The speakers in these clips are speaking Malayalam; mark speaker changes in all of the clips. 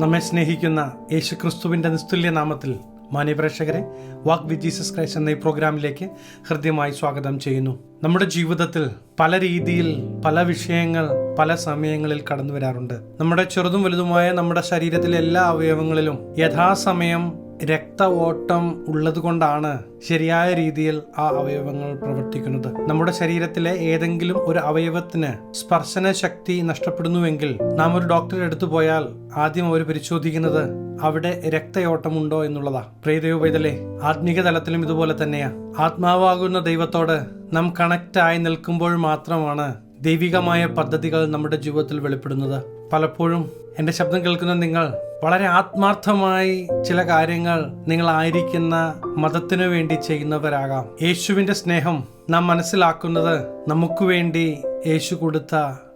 Speaker 1: നമ്മെ സ്നേഹിക്കുന്ന യേശുക്രിസ്തുവിന്റെ നിസ്തുല്യ നാമത്തിൽ മാന്യപ്രേക്ഷകരെ വാക്ക് വിത്ത് ജീസസ് ക്രൈസ്റ്റ് എന്ന ഈ പ്രോഗ്രാമിലേക്ക് ഹൃദ്യമായി സ്വാഗതം ചെയ്യുന്നു. നമ്മുടെ ജീവിതത്തിൽ പല രീതിയിൽ പല വിഷയങ്ങൾ പല സമയങ്ങളിൽ കടന്നു വരാറുണ്ട്. നമ്മുടെ ചെറുതും വലുതുമായ നമ്മുടെ ശരീരത്തിലെ എല്ലാ അവയവങ്ങളിലും യഥാസമയം രക്ത ഓട്ടം ഉള്ളത് കൊണ്ടാണ് ശരിയായ രീതിയിൽ ആ അവയവങ്ങൾ പ്രവർത്തിക്കുന്നത്. നമ്മുടെ ശരീരത്തിലെ ഏതെങ്കിലും ഒരു അവയവത്തിന് സ്പർശന ശക്തി നഷ്ടപ്പെടുന്നുവെങ്കിൽ നാം ഒരു ഡോക്ടറെ അടുത്ത് പോയാൽ ആദ്യം അവർ പരിശോധിക്കുന്നത് അവിടെ രക്തയോട്ടമുണ്ടോ എന്നുള്ളതാ. പ്രിയദൈവതലേ ആത്മീക തലത്തിലും ഇതുപോലെ തന്നെയാ. ആത്മാവാകുന്ന ദൈവത്തോട് നാം കണക്റ്റായി നിൽക്കുമ്പോൾ മാത്രമാണ് ദൈവികമായ പദ്ധതികൾ നമ്മുടെ ജീവിതത്തിൽ വെളിപ്പെടുന്നത്. പലപ്പോഴും എന്റെ ശബ്ദം കേൾക്കുന്ന നിങ്ങൾ വളരെ ആത്മാർത്ഥമായി ചില കാര്യങ്ങൾ നിങ്ങളായിരിക്കുന്ന മതത്തിനു വേണ്ടി ചെയ്യുന്നവരാകാം. യേശുവിന്റെ സ്നേഹം നാം മനസ്സിലാക്കുന്നത് നമുക്ക് വേണ്ടി യേശു കൊടുത്ത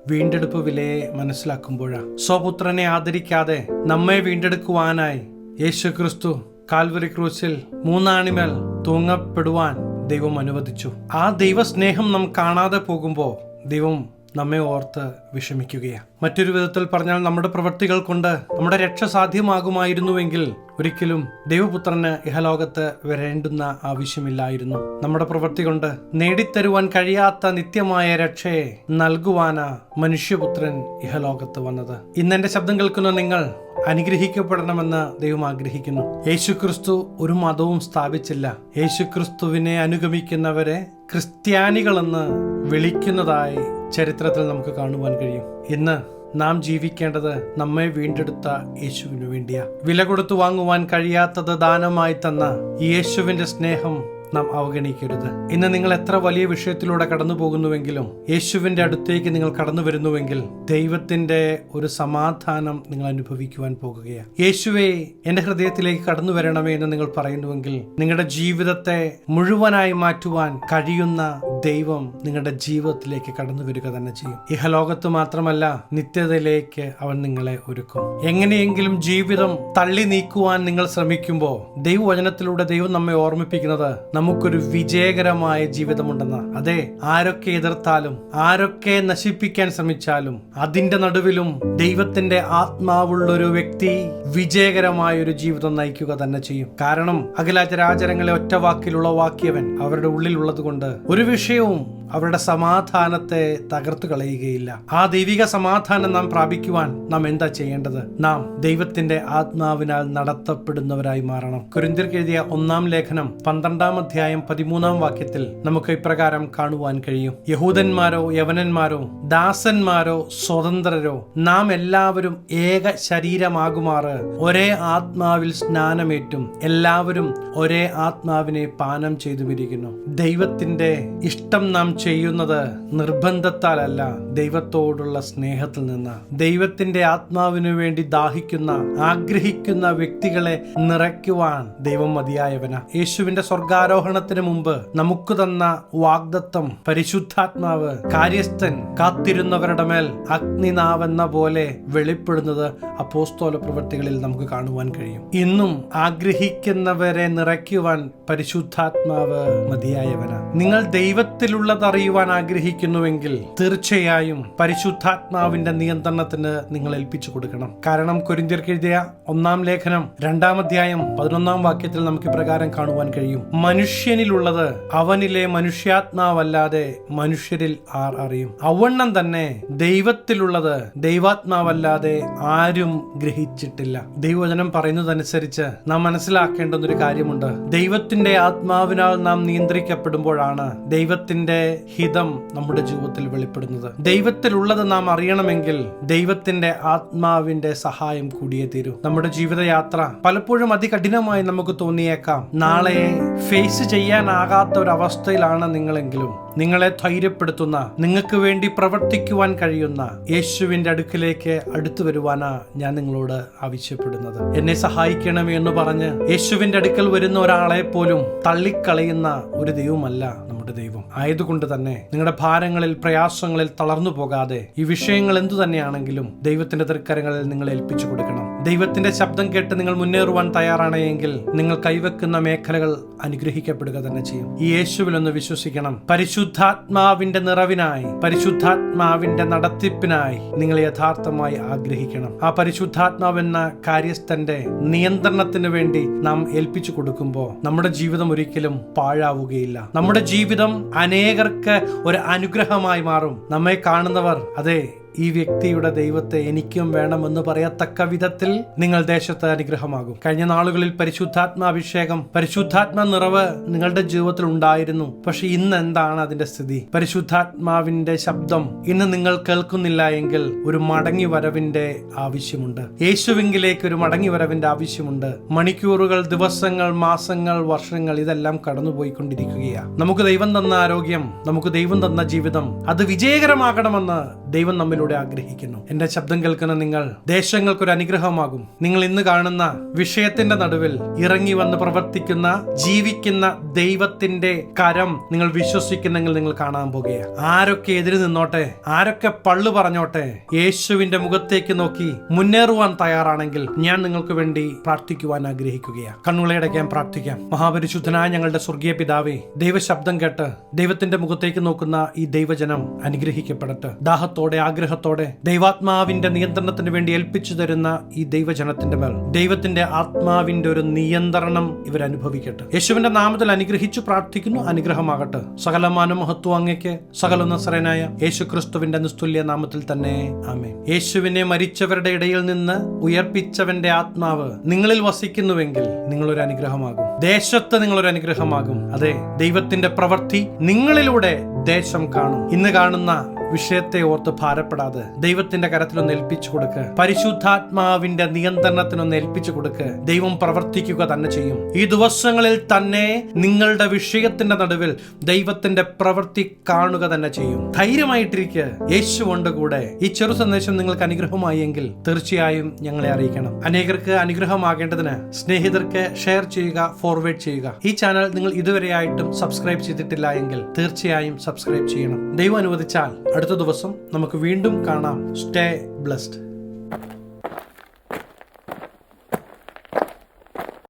Speaker 1: വീണ്ടെടുപ്പ് വിലയെ മനസ്സിലാക്കുമ്പോഴാണ് സ്വപുത്രനെ ആദരിക്കാതെ നമ്മെ വീണ്ടെടുക്കുവാനായി യേശു ക്രിസ്തു കാൽവരി ക്രൂസിൽ മൂന്നാണിമേൽ തൂങ്ങപ്പെടുവാൻ ദൈവം അനുവദിച്ചു. ആ ദൈവസ്നേഹം നാം കാണാതെ പോകുമ്പോൾ ദൈവം നമ്മെ ഓർത്ത് വിഷമിക്കുകയാണ്. മറ്റൊരു വിധത്തിൽ പറഞ്ഞാൽ നമ്മുടെ പ്രവൃത്തികൾ കൊണ്ട് നമ്മുടെ രക്ഷ സാധ്യമാകുമായിരുന്നുവെങ്കിൽ ഒരിക്കലും ദൈവപുത്രന് ഇഹലോകത്ത് വരേണ്ടുന്ന ആവശ്യമില്ലായിരുന്നു. നമ്മുടെ പ്രവൃത്തി കൊണ്ട് നേടിത്തരുവാൻ കഴിയാത്ത നിത്യമായ രക്ഷയെ നൽകുവാനാ മനുഷ്യപുത്രൻ ഇഹലോകത്ത് വന്നത്. ഇന്ന് എന്റെ ശബ്ദം കേൾക്കുന്ന നിങ്ങൾ അനുഗ്രഹിക്കപ്പെടണമെന്ന് ദൈവം ആഗ്രഹിക്കുന്നു. യേശുക്രിസ്തു ഒരു മതവും സ്ഥാപിച്ചില്ല. യേശുക്രിസ്തുവിനെ അനുഗമിക്കുന്നവരെ ക്രിസ്ത്യാനികളെന്ന് വിളിക്കുന്നതായി ചരിത്രത്തിൽ നമുക്ക് കാണുവാൻ കഴിയും. ഇന്ന് നാം ജീവിക്കേണ്ടത് നമ്മെ വീണ്ടെടുത്ത യേശുവിനു വേണ്ടിയാ. വില കൊടുത്തു വാങ്ങുവാൻ കഴിയാത്തത് ദാനമായി തന്ന യേശുവിന്റെ സ്നേഹം നാം അവഗണിക്കരുത്. ഇന്ന് നിങ്ങൾ എത്ര വലിയ വിഷയത്തിലൂടെ കടന്നു പോകുന്നുവെങ്കിലും യേശുവിന്റെ അടുത്തേക്ക് നിങ്ങൾ കടന്നു വരുന്നുവെങ്കിൽ ദൈവത്തിന്റെ ഒരു സമാധാനം നിങ്ങൾ അനുഭവിക്കുവാൻ പോകുകയാണ്. യേശുവെ എന്റെ ഹൃദയത്തിലേക്ക് കടന്നു വരണമേ എന്ന് നിങ്ങൾ പറയുന്നുവെങ്കിൽ നിങ്ങളുടെ ജീവിതത്തെ മുഴുവനായി മാറ്റുവാൻ കഴിയുന്ന ദൈവം നിങ്ങളുടെ ജീവിതത്തിലേക്ക് കടന്നു വരിക തന്നെ ചെയ്യും. ഇഹലോകത്ത് മാത്രമല്ല നിത്യതയിലേക്ക് അവൻ നിങ്ങളെ ഒരുക്കും. എങ്ങനെയെങ്കിലും ജീവിതം തള്ളി നീക്കുവാൻ നിങ്ങൾ ശ്രമിക്കുമ്പോൾ ദൈവവചനത്തിലൂടെ ദൈവം നമ്മെ ഓർമ്മിപ്പിക്കുന്നത് നമുക്കൊരു വിജയകരമായ ജീവിതമുണ്ടെന്ന്. അതെ ആരൊക്കെ എതിർത്താലും ആരൊക്കെ നശിപ്പിക്കാൻ ശ്രമിച്ചാലും അതിന്റെ നടുവിലും ദൈവത്തിന്റെ ആത്മാവുള്ള ഒരു വ്യക്തി വിജയകരമായ ഒരു ജീവിതം നയിക്കുക തന്നെ ചെയ്യും. കാരണം അഖിലാചരാചരങ്ങളെ ഒറ്റ വാക്കിൽ ഉളവാക്കിയവൻ അവരുടെ ഉള്ളിലുള്ളത് കൊണ്ട് ഒരു വിഷയവും അവരുടെ സമാധാനത്തെ തകർത്തു കളയുകയില്ല. ആ ദൈവിക സമാധാനം നാം പ്രാപിക്കുവാൻ നാം എന്താ ചെയ്യേണ്ടത്? നാം ദൈവത്തിന്റെ ആത്മാവിനാൽ നടത്തപ്പെടുന്നവരായി മാറണം. കുരിന്തിർ എഴുതിയ ഒന്നാം ലേഖനം പന്ത്രണ്ടാം അധ്യായം പതിമൂന്നാം വാക്യത്തിൽ നമുക്ക് ഇപ്രകാരം കാണുവാൻ കഴിയും. യഹൂദന്മാരോ യവനന്മാരോ ദാസന്മാരോ സ്വതന്ത്രരോ നാം എല്ലാവരും ഏക ശരീരമാകുമാറ്. ഒരേ ആത്മാവിൽ സ്നാനമേറ്റും എല്ലാവരും ഒരേ ആത്മാവിനെ പാനം ചെയ്തു വിരിക്കുന്നു ദൈവത്തിന്റെ ഇഷ്ടം നാം ചെയ്യുന്നത് നിർബന്ധത്താലല്ല. ദൈവത്തോടുള്ള സ്നേഹത്തിൽ നിന്ന് ദൈവത്തിന്റെ ആത്മാവിനു വേണ്ടി ദാഹിക്കുന്ന ആഗ്രഹിക്കുന്ന വ്യക്തികളെ നിറയ്ക്കുവാൻ ദൈവം മതിയായവന. യേശുവിന്റെ സ്വർഗാരോഹണത്തിന് മുമ്പ് നമുക്ക് തന്ന വാഗ്ദത്തം പരിശുദ്ധാത്മാവ് കാര്യസ്ഥൻ കാത്തിരുന്നവരുടെ മേൽ അഗ്നിനാവെന്ന പോലെ വെളിപ്പെടുന്നത് അപ്പോസ്തോല പ്രവൃത്തികളിൽ നമുക്ക് കാണുവാൻ കഴിയും. ഇന്നും ആഗ്രഹിക്കുന്നവരെ നിറയ്ക്കുവാൻ പരിശുദ്ധാത്മാവ് മതിയായവന. നിങ്ങൾ ദൈവത്തിലുള്ളത് അറിയുവാൻ ആഗ്രഹിക്കുന്നുവെങ്കിൽ തീർച്ചയായും പരിശുദ്ധാത്മാവിന്റെ നിയന്ത്രണത്തിന് നിങ്ങൾ ഏൽപ്പിച്ചു കൊടുക്കണം. കാരണം കൊരിന്തിയർക്ക് എഴുതിയ ഒന്നാം ലേഖനം രണ്ടാം അധ്യായം പതിനൊന്നാം വാക്യത്തിൽ നമുക്ക് പ്രകാരം കാണുവാൻ കഴിയും. മനുഷ്യനിലുള്ളത് അവനിലെ മനുഷ്യാത്മാവല്ലാതെ മനുഷ്യരിൽ ആർ അറിയും. അവണ്ണം തന്നെ ദൈവത്തിലുള്ളത് ദൈവാത്മാവല്ലാതെ ആരും ഗ്രഹിച്ചിട്ടില്ല. ദൈവവചനം പറയുന്നതനുസരിച്ച് നാം മനസ്സിലാക്കേണ്ടുന്നൊരു കാര്യമുണ്ട്. ദൈവത്തിന്റെ ആത്മാവിനാൽ നാം നിയന്ത്രിക്കപ്പെടുമ്പോഴാണ് ദൈവത്തിന്റെ ഹിതം നമ്മുടെ ജീവിതത്തിൽ വെളിപ്പെടുന്നത്. ദൈവത്തിലുള്ളത് നാം അറിയണമെങ്കിൽ ദൈവത്തിന്റെ ആത്മാവിന്റെ സഹായം കൂടിയേ തീരൂ. നമ്മുടെ ജീവിതയാത്ര പലപ്പോഴും അതികഠിനമായി നമുക്ക് തോന്നിയേക്കാം. നാളെ ഫേസ് ചെയ്യാനാകാത്ത ഒരു അവസ്ഥയിലാണ് നിങ്ങളെങ്കിലും. നിങ്ങളെ ധൈര്യപ്പെടുത്തുന്ന നിങ്ങൾക്ക് വേണ്ടി പ്രവർത്തിക്കുവാൻ കഴിയുന്ന യേശുവിന്റെ അടുക്കിലേക്ക് അടുത്തു വരുവാനാ ഞാൻ നിങ്ങളോട് ആവശ്യപ്പെടുന്നത്. എന്നെ സഹായിക്കണമേ എന്ന് പറഞ്ഞ് യേശുവിന്റെ അടുക്കൽ വരുന്ന ഒരാളെ പോലും തള്ളിക്കളയുന്ന ഒരു ദൈവമല്ല നമ്മുടെ ദൈവം. ആയതുകൊണ്ട് തന്നെ നിങ്ങളുടെ ഭാരങ്ങളിൽ പ്രയാസങ്ങളിൽ തളർന്നു പോകാതെ ഈ വിഷയങ്ങൾ എന്തു തന്നെയാണെങ്കിലും ദൈവത്തിന്റെ തൃക്കരങ്ങളിൽ നിങ്ങൾ ഏൽപ്പിച്ചു കൊടുക്കണം. ദൈവത്തിന്റെ ശബ്ദം കേട്ട് നിങ്ങൾ മുന്നേറുവാൻ തയ്യാറാണെങ്കിൽ നിങ്ങൾ കൈവെക്കുന്ന മേഖലകൾ അനുഗ്രഹിക്കപ്പെടുക തന്നെ ചെയ്യും. ഈ യേശുവിൽ ഒന്ന് വിശ്വസിക്കണം. പരിശുദ്ധാത്മാവിന്റെ നിറവിനായി പരിശുദ്ധാത്മാവിന്റെ നടത്തിപ്പിനായി നിങ്ങൾ യഥാർത്ഥമായി ആഗ്രഹിക്കണം. ആ പരിശുദ്ധാത്മാവ് എന്ന കാര്യസ്ഥന്റെ നിയന്ത്രണത്തിന് വേണ്ടി നാം ഏൽപ്പിച്ചു കൊടുക്കുമ്പോൾ നമ്മുടെ ജീവിതം ഒരിക്കലും പാഴാവുകയില്ല. നമ്മുടെ ജീവിതം അനേകർക്ക് ഒരു അനുഗ്രഹമായി മാറും. നമ്മെ കാണുന്നവർ അതെ ഈ വ്യക്തിയുടെ ദൈവത്തെ എനിക്കും വേണമെന്ന് പറയത്തക്ക വിധത്തിൽ നിങ്ങൾ ദേശത്ത് അനുഗ്രഹമാകും. കഴിഞ്ഞ നാളുകളിൽ പരിശുദ്ധാത്മാഭിഷേകം പരിശുദ്ധാത്മ നിറവ് നിങ്ങളുടെ ജീവിതത്തിൽ ഉണ്ടായിരുന്നു. പക്ഷെ ഇന്ന് എന്താണ് അതിന്റെ സ്ഥിതി? പരിശുദ്ധാത്മാവിന്റെ ശബ്ദം ഇന്ന് നിങ്ങൾ കേൾക്കുന്നില്ല എങ്കിൽ ഒരു മടങ്ങി വരവിന്റെ ആവശ്യമുണ്ട്. യേശുവിങ്കിലേക്ക് ഒരു മടങ്ങി വരവിന്റെ ആവശ്യമുണ്ട്. മണിക്കൂറുകൾ ദിവസങ്ങൾ മാസങ്ങൾ വർഷങ്ങൾ ഇതെല്ലാം കടന്നുപോയിക്കൊണ്ടിരിക്കുകയാണ്. നമുക്ക് ദൈവം തന്ന ആരോഗ്യം നമുക്ക് ദൈവം തന്ന ജീവിതം അത് വിജയകരമാകണമെന്ന് ദൈവം നമ്മിലൂടെ ആഗ്രഹിക്കുന്നു. എന്റെ ശബ്ദം കേൾക്കുന്ന നിങ്ങൾ ദേശങ്ങൾക്കൊരു അനുഗ്രഹമാകും. നിങ്ങൾ ഇന്ന് കാണുന്ന വിഷയത്തിന്റെ നടുവിൽ ഇറങ്ങി വന്ന് പ്രവർത്തിക്കുന്ന ജീവിക്കുന്ന ദൈവത്തിന്റെ കരം നിങ്ങൾ വിശ്വസിക്കുന്നെങ്കിൽ നിങ്ങൾ കാണാൻ പോകുക ആരൊക്കെ എതിര് നിന്നോട്ടെ ആരൊക്കെ പള്ളു പറഞ്ഞോട്ടെ യേശുവിന്റെ മുഖത്തേക്ക് നോക്കി മുന്നേറുവാൻ തയ്യാറാണെങ്കിൽ ഞാൻ നിങ്ങൾക്ക് വേണ്ടി പ്രാർത്ഥിക്കുവാൻ ആഗ്രഹിക്കുകയാണ്. കണ്ണുകളടയ്ക്കാൻ പ്രാർത്ഥിക്കാം. മഹാപരിശുദ്ധനായ ഞങ്ങളുടെ സ്വർഗീയ പിതാവേ ദൈവശബ്ദം കേട്ട് ദൈവത്തിന്റെ മുഖത്തേക്ക് നോക്കുന്ന ഈ ദൈവജനം അനുഗ്രഹിക്കപ്പെടട്ടെ. ദാഹത്തോടെ ആഗ്രഹത്തോടെ ദൈവാത്മാവിന്റെ നിയന്ത്രണത്തിന് വേണ്ടി ഏൽപ്പിച്ചു തരുന്ന ഈ ദൈവജനത്തിന്റെ മേൽ ദൈവത്തിന്റെ ആത്മാവിന്റെ ഒരു നിയന്ത്രണം ഇവർ അനുഭവിക്കട്ടെ. യേശുവിന്റെ നാമത്തിൽ അനുഗ്രഹിച്ചു പ്രാർത്ഥിക്കുന്നു അനുഗ്രഹമാകട്ടെ. സകലമാന മഹത്വം അങ്ങയ്ക്ക് സകല നസറനായ യേശു ക്രിസ്തുവിന്റെ നിസ്തുല്യ നാമത്തിൽ തന്നെ ആമേ യേശുവിനെ മരിച്ചവരുടെ ഇടയിൽ നിന്ന് ഉയർപ്പിച്ചവന്റെ ആത്മാവ് നിങ്ങളിൽ വസിക്കുന്നുവെങ്കിൽ നിങ്ങളൊരു അനുഗ്രഹമാകും. ദേശത്ത് നിങ്ങളൊരു അനുഗ്രഹമാകും. അതെ ദൈവത്തിന്റെ പ്രവൃത്തി നിങ്ങളിലൂടെ ദേശം കാണും. ഇന്ന് കാണുന്ന വിഷയത്തെ ഓർത്ത് ഭാരപ്പെടാതെ ദൈവത്തിന്റെ കരത്തിലൊന്ന് ഏൽപ്പിച്ചു കൊടുക്ക്. പരിശുദ്ധാത്മാവിന്റെ നിയന്ത്രണത്തിനൊന്ന് ഏൽപ്പിച്ചു കൊടുക്ക്. ദൈവം പ്രവർത്തിക്കുക തന്നെ ചെയ്യും. ഈ ദിവസങ്ങളിൽ തന്നെ നിങ്ങളുടെ വിഷയത്തിന്റെ നടുവിൽ ദൈവത്തിന്റെ പ്രവൃത്തി കാണുക തന്നെ ചെയ്യും. ധൈര്യമായിട്ടിരിക്കുക യേശു കൊണ്ട് കൂടെ ഈ ചെറു സന്ദേശം നിങ്ങൾക്ക് അനുഗ്രഹമായി എങ്കിൽ തീർച്ചയായും ഞങ്ങളെ അറിയിക്കണം. അനേകർക്ക് അനുഗ്രഹമാകേണ്ടതിന് സ്നേഹിതർക്ക് ഷെയർ ചെയ്യുക ഫോർവേഡ് ചെയ്യുക. ഈ ചാനൽ നിങ്ങൾ ഇതുവരെയായിട്ടും സബ്സ്ക്രൈബ് ചെയ്തിട്ടില്ല എങ്കിൽ തീർച്ചയായും സബ്സ്ക്രൈബ് ചെയ്യണം. ദൈവം അനുവദിച്ചാൽ അടുത്ത ദിവസം നമുക്ക് വീണ്ടും കാണാം. Stay blessed